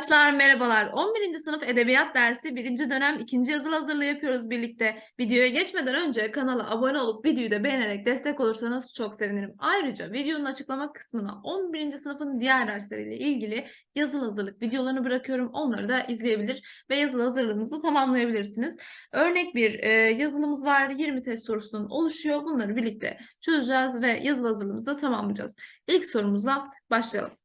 Arkadaşlar merhabalar. 11. sınıf edebiyat dersi 1. dönem 2. yazılı hazırlığı yapıyoruz birlikte. Videoya geçmeden önce kanala abone olup videoyu da beğenerek destek olursanız çok sevinirim. Ayrıca videonun açıklama kısmına 11. sınıfın diğer dersleriyle ilgili yazılı hazırlık videolarını bırakıyorum. Onları da izleyebilir ve yazılı hazırlığınızı tamamlayabilirsiniz. Örnek bir e, yazılımız var. 20 test sorusunun oluşuyor. Bunları birlikte çözeceğiz ve yazılı hazırlığımızı tamamlayacağız. İlk sorumuzla başlayalım.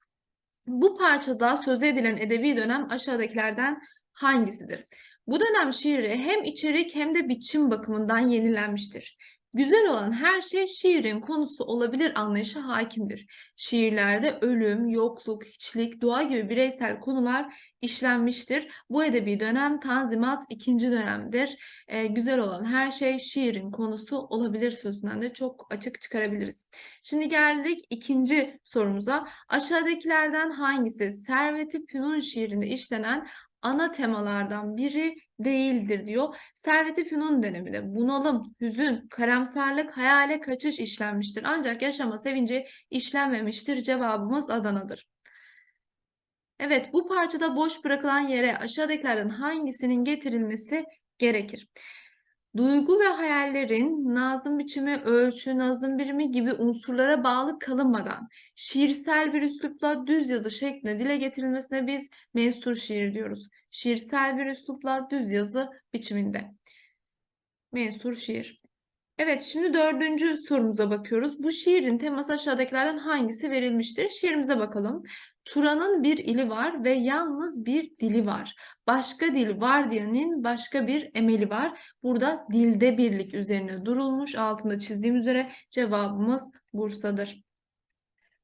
Bu parçada söz edilen edebi dönem aşağıdakilerden hangisidir? Bu dönem şiiri hem içerik hem de biçim bakımından yenilenmiştir. Güzel olan her şey şiirin konusu olabilir anlayışı hakimdir. Şiirlerde ölüm, yokluk, hiçlik, doğa gibi bireysel konular işlenmiştir. Bu edebi dönem Tanzimat ikinci dönemdir. Ee, güzel olan her şey şiirin konusu olabilir sözünden de çok açık çıkarabiliriz. Şimdi geldik ikinci sorumuza. Aşağıdakilerden hangisi Servet-i Fünun şiirinde işlenen ana temalardan biri değildir diyor. Servet-i Fünun döneminde bunalım, hüzün, karamsarlık, hayale kaçış işlenmiştir. Ancak yaşama sevinci işlenmemiştir. Cevabımız Adana'dır. Evet, bu parçada boş bırakılan yere aşağıdakilerden hangisinin getirilmesi gerekir? Duygu ve hayallerin nazım biçimi, ölçü, nazım birimi gibi unsurlara bağlı kalınmadan şiirsel bir üslupla düz yazı şeklinde dile getirilmesine biz mensur şiir diyoruz. Şiirsel bir üslupla düz yazı biçiminde. Mensur şiir. Evet, şimdi dördüncü sorumuza bakıyoruz. Bu şiirin teması aşağıdakilerden hangisi verilmiştir? Şiirimize bakalım. Turan'ın bir ili var ve yalnız bir dili var. Başka dil var diyenin başka bir emeli var. Burada dilde birlik üzerine durulmuş. Altında çizdiğim üzere cevabımız Bursa'dır.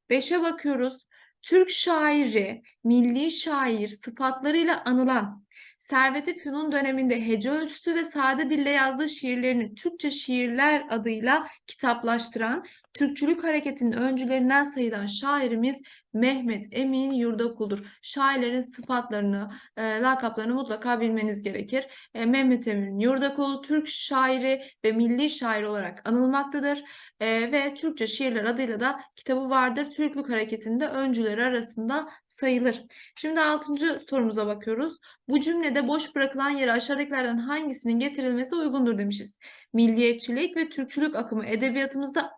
Beşe bakıyoruz. Türk şairi, milli şair sıfatlarıyla anılan Servet-i Fünun döneminde hece ölçüsü ve sade dille yazdığı şiirlerini Türkçe şiirler adıyla kitaplaştıran, Türkçülük hareketinin öncülerinden sayılan şairimiz Mehmet Emin Yurdakul'dur. Şairlerin sıfatlarını, e, lakaplarını mutlaka bilmeniz gerekir. E, Mehmet Emin Yurdakul Türk şairi ve milli şair olarak anılmaktadır. E, ve Türkçe şiirler adıyla da kitabı vardır. Türklük hareketinde öncüleri arasında sayılır. Şimdi altıncı sorumuza bakıyoruz. Bu cümlede boş bırakılan yere aşağıdakilerden hangisinin getirilmesi uygundur demişiz. Milliyetçilik ve Türkçülük akımı edebiyatımızda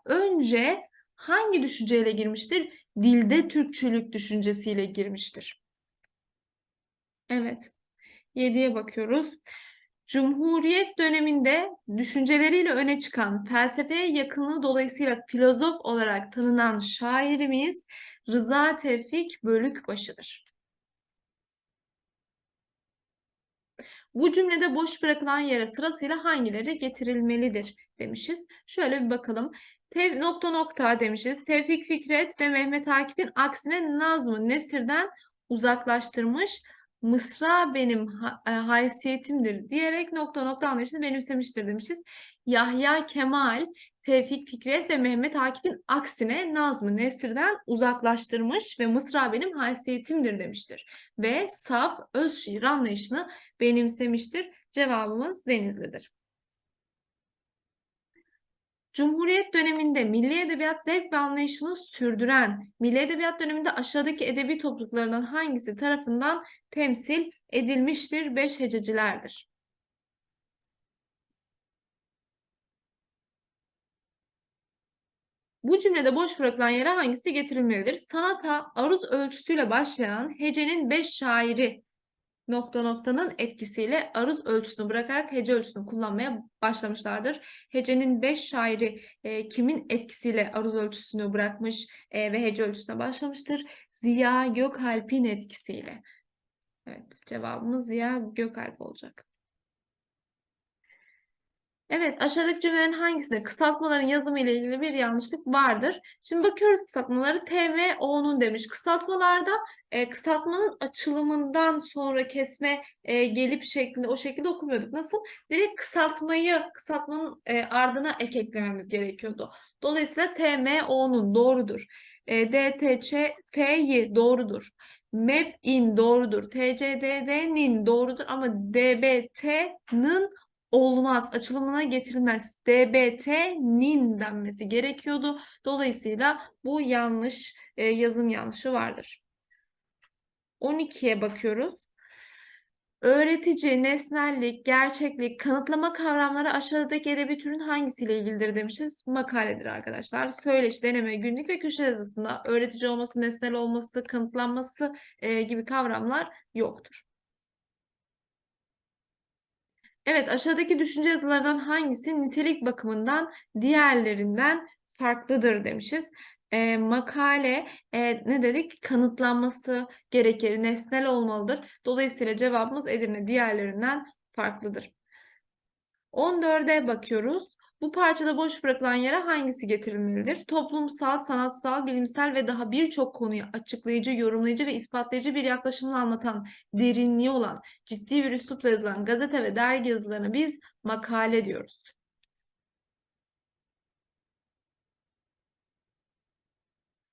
önce hangi düşünceyle girmiştir? Dilde Türkçülük düşüncesiyle girmiştir. Evet. 7'ye bakıyoruz. Cumhuriyet döneminde düşünceleriyle öne çıkan felsefeye yakınlığı dolayısıyla filozof olarak tanınan şairimiz Rıza Tevfik Bölükbaşı'dır. Bu cümlede boş bırakılan yere sırasıyla hangileri getirilmelidir demişiz. Şöyle bir bakalım. Tev nokta nokta demişiz. Tevfik Fikret ve Mehmet Akif'in aksine Nazmı Nesir'den uzaklaştırmış. Mısra benim ha e, haysiyetimdir diyerek nokta nokta anlayışını benimsemiştir demişiz. Yahya Kemal, Tevfik Fikret ve Mehmet Akif'in aksine Nazmı Nesir'den uzaklaştırmış ve Mısra benim haysiyetimdir demiştir. Ve saf öz şiir anlayışını benimsemiştir. Cevabımız Denizli'dir. Cumhuriyet döneminde milli edebiyat zevk ve anlayışını sürdüren, milli edebiyat döneminde aşağıdaki edebi topluluklarından hangisi tarafından temsil edilmiştir? Beş hececilerdir. Bu cümlede boş bırakılan yere hangisi getirilmelidir? Sanata aruz ölçüsüyle başlayan hecenin beş şairi nokta noktanın etkisiyle aruz ölçüsünü bırakarak hece ölçüsünü kullanmaya başlamışlardır. Hecenin beş şairi e, kimin etkisiyle aruz ölçüsünü bırakmış e, ve hece ölçüsüne başlamıştır? Ziya Gökalp'in etkisiyle. Evet cevabımız Ziya Gökalp olacak. Evet, aşağıdaki cümlelerin hangisinde kısaltmaların yazımı ile ilgili bir yanlışlık vardır? Şimdi bakıyoruz kısaltmaları. T ve O'nun demiş. Kısaltmalarda e, kısaltmanın açılımından sonra kesme e, gelip şeklinde o şekilde okumuyorduk. Nasıl? Direkt kısaltmayı kısaltmanın e, ardına ek eklememiz gerekiyordu. Dolayısıyla T, M, O'nun doğrudur. E, D, T, Ç, F'yi doğrudur. MEP in doğrudur. TCDD'nin doğrudur ama DBT'nin olmaz, açılımına getirilmez. DBT'nin denmesi gerekiyordu. Dolayısıyla bu yanlış, e, yazım yanlışı vardır. 12'ye bakıyoruz. Öğretici, nesnellik, gerçeklik, kanıtlama kavramları aşağıdaki edebi türün hangisiyle ilgilidir demişiz. Makaledir arkadaşlar. Söyleşi, deneme, günlük ve köşe yazısında öğretici olması, nesnel olması, kanıtlanması e, gibi kavramlar yoktur. Evet, aşağıdaki düşünce yazılarından hangisi nitelik bakımından diğerlerinden farklıdır demişiz. E, makale e, ne dedik? Kanıtlanması gerekir, nesnel olmalıdır. Dolayısıyla cevabımız Edirne diğerlerinden farklıdır. 14'e bakıyoruz. Bu parçada boş bırakılan yere hangisi getirilmelidir? Toplumsal, sanatsal, bilimsel ve daha birçok konuyu açıklayıcı, yorumlayıcı ve ispatlayıcı bir yaklaşımla anlatan, derinliği olan, ciddi bir üslupla yazılan gazete ve dergi yazılarına biz makale diyoruz.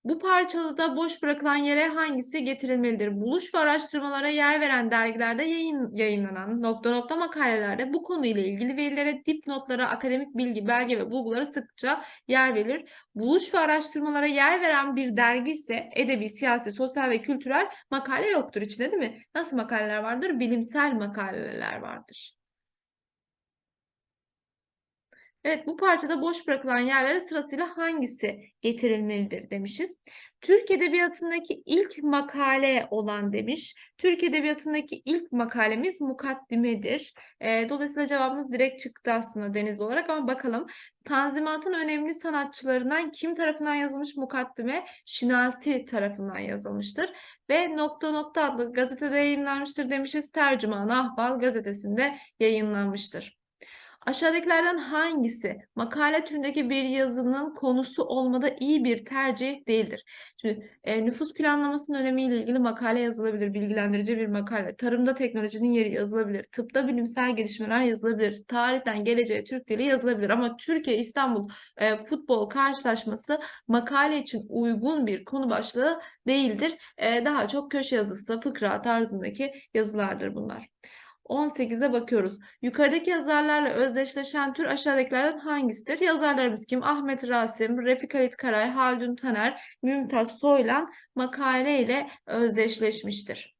Bu parçada boş bırakılan yere hangisi getirilmelidir? Buluş ve araştırmalara yer veren dergilerde yayın, yayınlanan nokta nokta makalelerde bu konuyla ilgili verilere, dipnotlara, akademik bilgi, belge ve bulgulara sıkça yer verilir. Buluş ve araştırmalara yer veren bir dergi ise edebi, siyasi, sosyal ve kültürel makale yoktur içinde değil mi? Nasıl makaleler vardır? Bilimsel makaleler vardır. Evet bu parçada boş bırakılan yerlere sırasıyla hangisi getirilmelidir demişiz. Türk Edebiyatı'ndaki ilk makale olan demiş. Türk Edebiyatı'ndaki ilk makalemiz mukaddimedir. E, dolayısıyla cevabımız direkt çıktı aslında Deniz olarak ama bakalım. Tanzimat'ın önemli sanatçılarından kim tarafından yazılmış mukaddime? Şinasi tarafından yazılmıştır. Ve nokta nokta adlı gazetede yayınlanmıştır demişiz. Tercüman Ahval gazetesinde yayınlanmıştır. Aşağıdakilerden hangisi makale türündeki bir yazının konusu olmada iyi bir tercih değildir? Şimdi e, nüfus planlamasının önemiyle ilgili makale yazılabilir, bilgilendirici bir makale. Tarımda teknolojinin yeri yazılabilir, tıpta bilimsel gelişmeler yazılabilir, tarihten geleceğe Türk dili yazılabilir. Ama Türkiye İstanbul e, futbol karşılaşması makale için uygun bir konu başlığı değildir. E, daha çok köşe yazısı, fıkra tarzındaki yazılardır bunlar. 18'e bakıyoruz. Yukarıdaki yazarlarla özdeşleşen tür aşağıdakilerden hangisidir? Yazarlarımız kim? Ahmet Rasim, Refik Halit Karay, Haldun Taner, Mümtaz Soylan makale ile özdeşleşmiştir.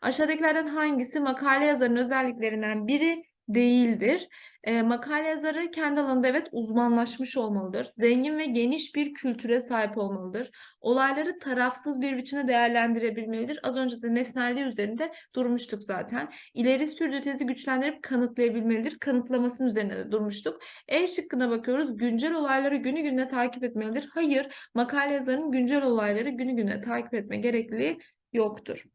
Aşağıdakilerden hangisi makale yazarının özelliklerinden biri değildir. E, makale yazarı kendi alanında evet uzmanlaşmış olmalıdır. Zengin ve geniş bir kültüre sahip olmalıdır. Olayları tarafsız bir biçimde değerlendirebilmelidir. Az önce de nesnelliği üzerinde durmuştuk zaten. İleri sürdüğü tezi güçlendirip kanıtlayabilmelidir. Kanıtlamasının üzerine de durmuştuk. E şıkkına bakıyoruz. Güncel olayları günü gününe takip etmelidir. Hayır, makale yazarının güncel olayları günü gününe takip etme gerekliliği yoktur.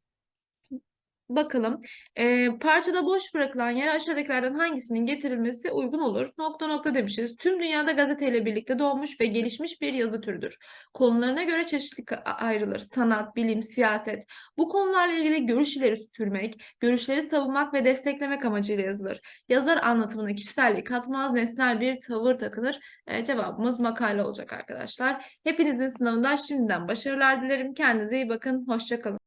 Bakalım. E, parçada boş bırakılan yere aşağıdakilerden hangisinin getirilmesi uygun olur? Nokta nokta demişiz. Tüm dünyada gazeteyle birlikte doğmuş ve gelişmiş bir yazı türüdür. Konularına göre çeşitli ayrılır. Sanat, bilim, siyaset. Bu konularla ilgili görüş ileri sürmek, görüşleri savunmak ve desteklemek amacıyla yazılır. Yazar anlatımına kişiselliği katmaz, nesnel bir tavır takılır. E, cevabımız makale olacak arkadaşlar. Hepinizin sınavında şimdiden başarılar dilerim. Kendinize iyi bakın. Hoşçakalın.